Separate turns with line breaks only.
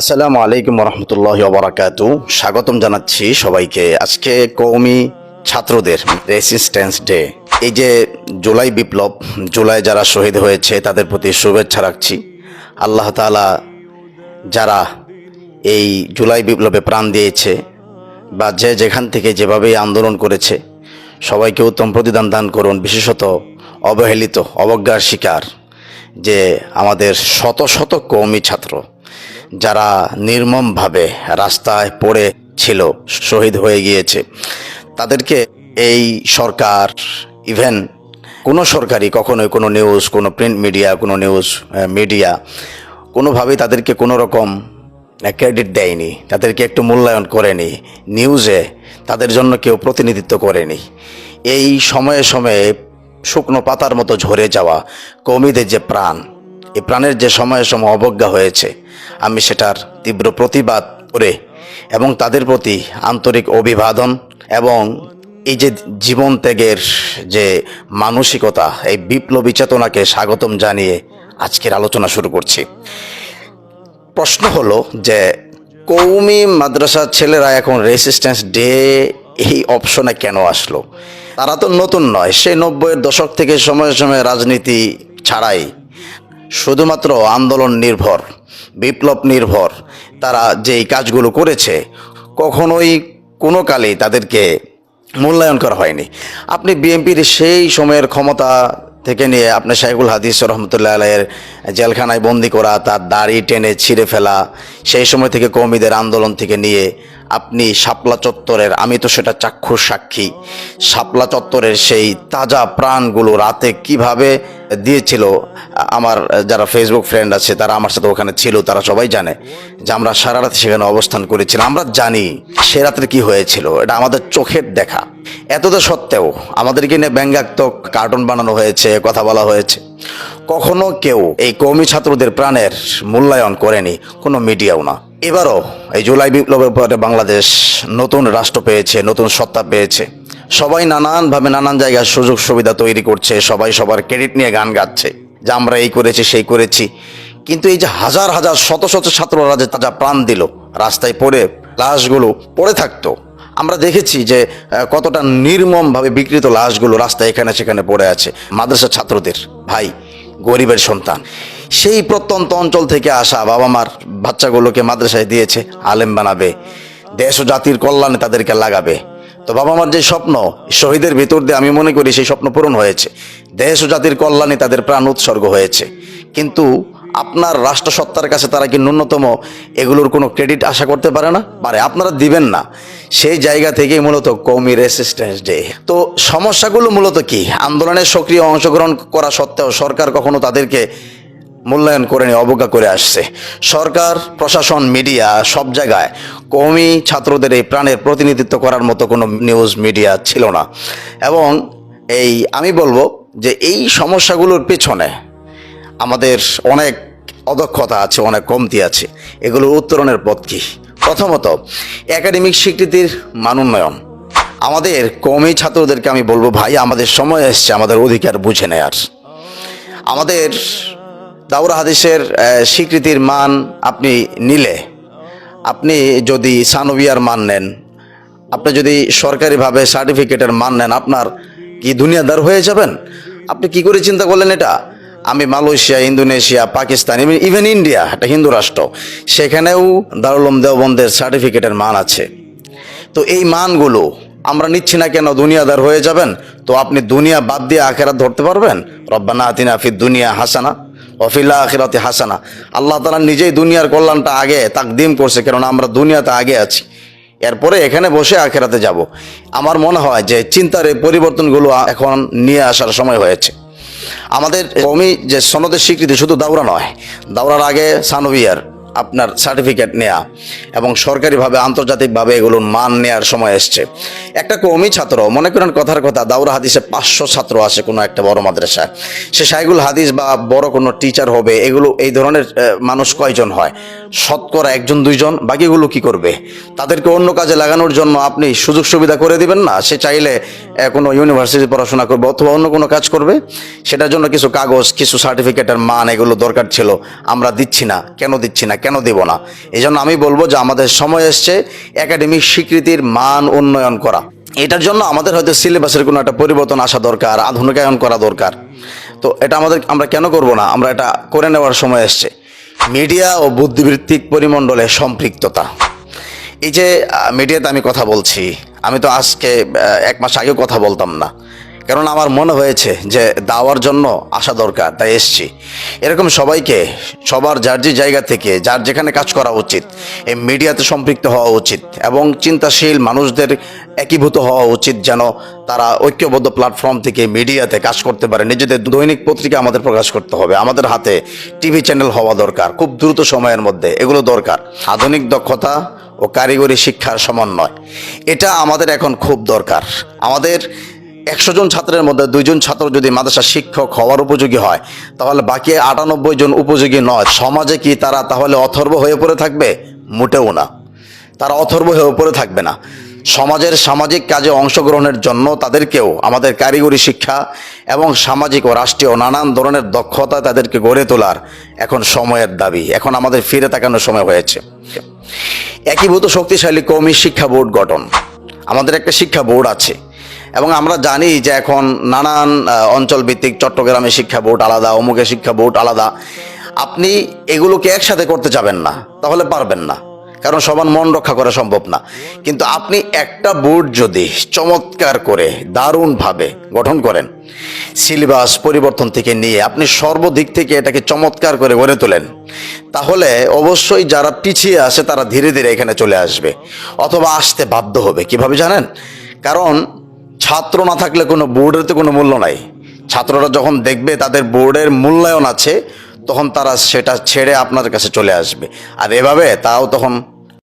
আসসালামু আলাইকুম রহমতুল্লাহ বারাকাত স্বাগতম জানাচ্ছি সবাইকে আজকে কৌমি ছাত্রদের রেসিস্ট্যান্স ডে এই যে জুলাই বিপ্লব, জুলাই যারা শহীদ হয়েছে, তাদের প্রতি শুভেচ্ছা রাখছি। আল্লাহ তাআলা যারা এই জুলাই বিপ্লবে প্রাণ দিয়েছে বা যে যেখান থেকে যেভাবেই আন্দোলন করেছে, সবাইকে উত্তম প্রতিদান দান করুন। বিশেষত অবহেলিত, অবজ্ঞার শিকার যে আমাদের শত শত কৌমি ছাত্র যারা নির্মমভাবে রাস্তায় পড়ে ছিল, শহীদ হয়ে গিয়েছে। তাদেরকে এই সরকার ইভেন কোনো সরকারি কখনোই কোনো নিউজ কোনো প্রিন্ট মিডিয়া কোনো নিউজ মিডিয়া কোনোভাবেই তাদেরকে কোনো রকম ক্রেডিট দেয়নি। তাদেরকে একটু মূল্যায়ন করেনি। নিউজে তাদের জন্য কেউ প্রতিনিধিত্ব করেনি। এই সময়ে সময়ে শুকনো পাতার মতো ঝরে যাওয়া কমিদের যে প্রাণ এই প্রাণের যে সময়ে সময় অবজ্ঞা হয়েছে, আমি সেটার তীব্র প্রতিবাদ করে এবং তাদের প্রতি আন্তরিক অভিবাদন এবং এই যে জীবন ত্যাগের যে মানসিকতা, এই বিপ্লবী চেতনাকে স্বাগতম জানিয়ে আজকের আলোচনা শুরু করছি। প্রশ্ন হলো যে, কৌমি মাদ্রাসার ছেলেরা এখন রেসিস্ট্যান্স ডে এই অপশনে কেন আসলো? তারা তো নতুন নয়, সে নব্বইয়ের দশক থেকে সময়ে সময়ে রাজনীতি ছাড়াই শুধুমাত্র আন্দোলন নির্ভর, বিপ্লব নির্ভর, তারা যেই কাজগুলো করেছে, কখনোই কোনো কালেই তাদেরকে মূল্যায়ন করা হয়নি। আপনি বিএনপির সেই সময়ের ক্ষমতা থেকে নিয়ে আপনি শাইখুল হাদিস রহমতুল্লাহ আলাইয়ের জেলখানায় বন্দি করা, তার দাড়ি টেনে ছিঁড়ে ফেলা, সেই সময় থেকে কৌমিদের আন্দোলন থেকে নিয়ে আপনি শাপলা চত্বরের, আমি তো সেটা চাক্ষুষ সাক্ষী। শাপলা চত্বরের সেই তাজা প্রাণগুলো রাতে কীভাবে দিয়েছিল, আমার যারা ফেসবুক ফ্রেন্ড আছে, তারা আমার সাথে ওখানে ছিল, তারা সবাই জানে যে আমরা সারা রাত সেখানে অবস্থান করেছিলাম আমরা জানি সে রাত্রে কি হয়েছিল, এটা আমাদের চোখের দেখা। এতটা সত্ত্বেও আমাদেরকে নিয়ে ব্যঙ্গাত্মক কার্টুন বানানো হয়েছে, কথা বলা হয়েছে। কখনো কেউ এই কৌমি ছাত্রদের প্রাণের মূল্যায়ন করেনি, কোনো মিডিয়াও না। এবারও এই জুলাই বিপ্লবের পরে বাংলাদেশ নতুন রাষ্ট্র পেয়েছে, নতুন সত্তা পেয়েছে। সবাই নানানভাবে নানান জায়গায় সুযোগ সুবিধা তৈরি করছে, সবাই সবার ক্রেডিট নিয়ে গান গাচ্ছে। যে আমরা এই করেছি, সেই করেছি। কিন্তু এই যে হাজার হাজার, শত শত ছাত্ররা যে তাজা প্রাণ দিল, রাস্তায় পড়ে লাশগুলো পড়ে থাকতো। আমরা দেখেছি যে কতটা নির্মমভাবে বিকৃত লাশগুলো রাস্তায় এখানে সেখানে পড়ে আছে। মাদ্রাসা ছাত্রদের, ভাই, গরিবের সন্তান। সেই প্রত্যন্ত অঞ্চল থেকে আসা বাবা মার বাচ্চাগুলোকে মাদ্রাসায় দিয়েছে, আলেম বানাবে, দেশ ও জাতির কল্যাণে তাদেরকে লাগাবে। তো বাবা মার যে স্বপ্ন, শহীদের ভিতর দিয়ে আমি মনে করি সেই স্বপ্ন পূরণ হয়েছে। দেশ ও জাতির কল্যাণে তাদের প্রাণ উৎসর্গ হয়েছে। কিন্তু আপনার রাষ্ট্রসত্তার কাছে তারা কি ন্যূনতম এগুলোর কোনো ক্রেডিট আশা করতে পারে না? পারে, আপনারা দিবেন না। সেই জায়গা থেকেই মূলত কৌমি রেসিস্ট্যান্স ডে। তো সমস্যাগুলো মূলত কি? আন্দোলনে সক্রিয় অংশগ্রহণ করা সত্ত্বেও সরকার কখনো তাদেরকে মূল্যায়ন করে নিয়ে অবজ্ঞা করে আসছে। সরকার, প্রশাসন, মিডিয়া সব জায়গায় কৌমি ছাত্রদের এই প্রাণের প্রতিনিধিত্ব করার মতো কোনো নিউজ মিডিয়া ছিল না। এবং এই আমি বলব যে এই সমস্যাগুলোর পেছনে আমাদের অনেক অদক্ষতা আছে, অনেক কমতি আছে। এগুলোর উত্তরণের পথ কী? প্রথমত একাডেমিক স্বীকৃতির মানোন্নয়ন আমাদের কমই ছাত্রদেরকে আমি বলব, ভাই, আমাদের সময় এসছে, আমাদের অধিকার বুঝে নেয়ার। আমাদের দাউরা হাদিসের স্বীকৃতির মান আপনি নিলে। আপনি যদি সানবিয়ার মান নেন, আপনি যদি সরকারিভাবে সার্টিফিকেটের মান নেন, আপনার কি দুনিয়াদার হয়ে যাবেন? আপনি কি করে চিন্তা করলেন এটা? আমি Malaysia, Indonesia, Pakistan even India একটা হিন্দু রাষ্ট্র, সেখানেও দারুলম দেওবন্দের সার্টিফিকেটের মান আছে। তো এই মানগুলো আমরা নিচ্ছি না কেন দুনিয়াদার হয়ে যাবেন? তো আপনি দুনিয়া বাদ দিয়ে আখেরাত ধরতে পারবেন? রব্বানা আতিনা ফি দুনিয়া হাসানা। অফিল্লা আখিরাতে হাসানা। আল্লাহ তালা নিজেই দুনিয়ার কল্যাণটা আগে তাকদিম করছে, কেননা আমরা দুনিয়াতে আগে আছি। এরপরে এখানে বসে আখেরাতে যাব। আমার মনে হয় যে চিন্তার এই পরিবর্তনগুলো এখন নিয়ে আসার সময় হয়েছে। আমাদের কমি যে সনদের স্বীকৃতি শুধু দাউরা নয় দাউরার আগে সানভিয়ার আপনার সার্টিফিকেট নেয়া এবং সরকারিভাবে, আন্তর্জাতিকভাবে এগুলোর মান নেয়ার সময় এসছে। একটা কমি ছাত্র, মনে করেন কথার কথা, দাউরা হাদিসে পাঁচশো ছাত্র আসে কোনো একটা বড় মাদ্রাসায়। সে সাইগুল হাদিস বা বড় কোনো টিচার হবে, এগুলো, এই ধরনের মানুষ কয়জন হয়? শতকরা একজন, দুইজন, বাকিগুলো কি করবে? তাদেরকে অন্য কাজে লাগানোর জন্য আপনি সুযোগ সুবিধা করে দিবেন না? সে চাইলে কোনো ইউনিভার্সিটি পড়াশোনা করবে অথবা অন্য কোনো কাজ করবে, সেটার জন্য কিছু কাগজ, কিছু সার্টিফিকেটের মান এগুলো দরকার ছিল, আমরা দিচ্ছি না। কেন দিচ্ছি না? কেন দেব না? এই জন্য আমি বলব যে আমাদের সময় এসছে একাডেমিক স্বীকৃতির মান উন্নয়ন করা। এটার জন্য আমাদের হয়তো সিলেবাসের কোনো একটা পরিবর্তন আসা দরকার, আধুনিকায়ন করা দরকার। তো এটা আমাদের, আমরা কেন করব না? আমরা এটা করে নেওয়ার সময় এসছে। মিডিয়া ও বুদ্ধিবৃত্তিক পরিমণ্ডলে সম্পৃক্ততা। এই যে মিডিয়াতে আমি কথা বলছি আমি তো আজকে এক মাস আগেও কথা বলতাম না। কারণ আমার মনে হয়েছে যে দাওয়ার জন্য আসা দরকার, তাই এসছি। এরকম সবাইকে, সবার যার যে জায়গা থেকে, যার যেখানে কাজ করা উচিত, এই মিডিয়াতে সম্পৃক্ত হওয়া উচিত এবং চিন্তাশীল মানুষদের একীভূত হওয়া উচিত যেন তারা ঐক্যবদ্ধ প্ল্যাটফর্ম থেকে মিডিয়াতে কাজ করতে পারে। নিজেদের দৈনিক পত্রিকা আমাদের প্রকাশ করতে হবে। আমাদের হাতে টিভি চ্যানেল হওয়া দরকার, খুব দ্রুত সময়ের মধ্যে, এগুলো দরকার। আধুনিক দক্ষতা ও কারিগরি শিক্ষার সমন্বয়। এটা আমাদের এখন খুব দরকার। আমাদের একশো জন ছাত্রের মধ্যে দুইজন ছাত্র যদি মাদ্রাসা শিক্ষক হওয়ার উপযোগী হয়, তাহলে বাকি আটানব্বই জন উপযোগী নয়। সমাজে কি তারা তাহলে অথর্ব হয়ে পড়ে থাকবে? মোটেও না। তারা অথর্ব হয়ে পড়ে থাকবে না। সমাজের সামাজিক কাজে অংশগ্রহণের জন্য তাদেরকেও আমাদের কারিগরি শিক্ষা এবং সামাজিক ও রাষ্ট্রীয় নানান ধরনের দক্ষতা তাদেরকে গড়ে তোলার এখন সময়ের দাবি। এখন আমাদের ফিরে তাকানোর সময় হয়েছে। একীভূত শক্তিশালী কৌমি শিক্ষা বোর্ড গঠন। আমাদের একটা শিক্ষা বোর্ড আছে। এবং আমরা জানি যে এখন নানান অঞ্চল ভিত্তিক চট্টগ্রামে শিক্ষা বোর্ড আলাদা, অমুকে শিক্ষা বোর্ড আলাদা। আপনি এগুলোকে একসাথে করতে যাবেন না, তাহলে পারবেন না। কারণ সবার মন রক্ষা করা সম্ভব না। কিন্তু আপনি একটা বোর্ড যদি চমৎকার করে, দারুণভাবে গঠন করেন, সিলেবাস পরিবর্তন থেকে নিয়ে আপনি সর্বদিক থেকে এটাকে চমৎকার করে গড়ে তোলেন, তাহলে অবশ্যই যারা পিছিয়ে আসে তারা ধীরে ধীরে এখানে চলে আসবে, অথবা আসতে বাধ্য হবে। কীভাবে জানেন? কারণ ছাত্র না থাকলে কোনো বোর্ডের তো কোনো মূল্য নাই। ছাত্ররা যখন দেখবে তাদের বোর্ডের মূল্যায়ন আছে, তখন তারা সেটা ছেড়ে আপনার কাছে চলে আসবে। আর এভাবে তাও তখন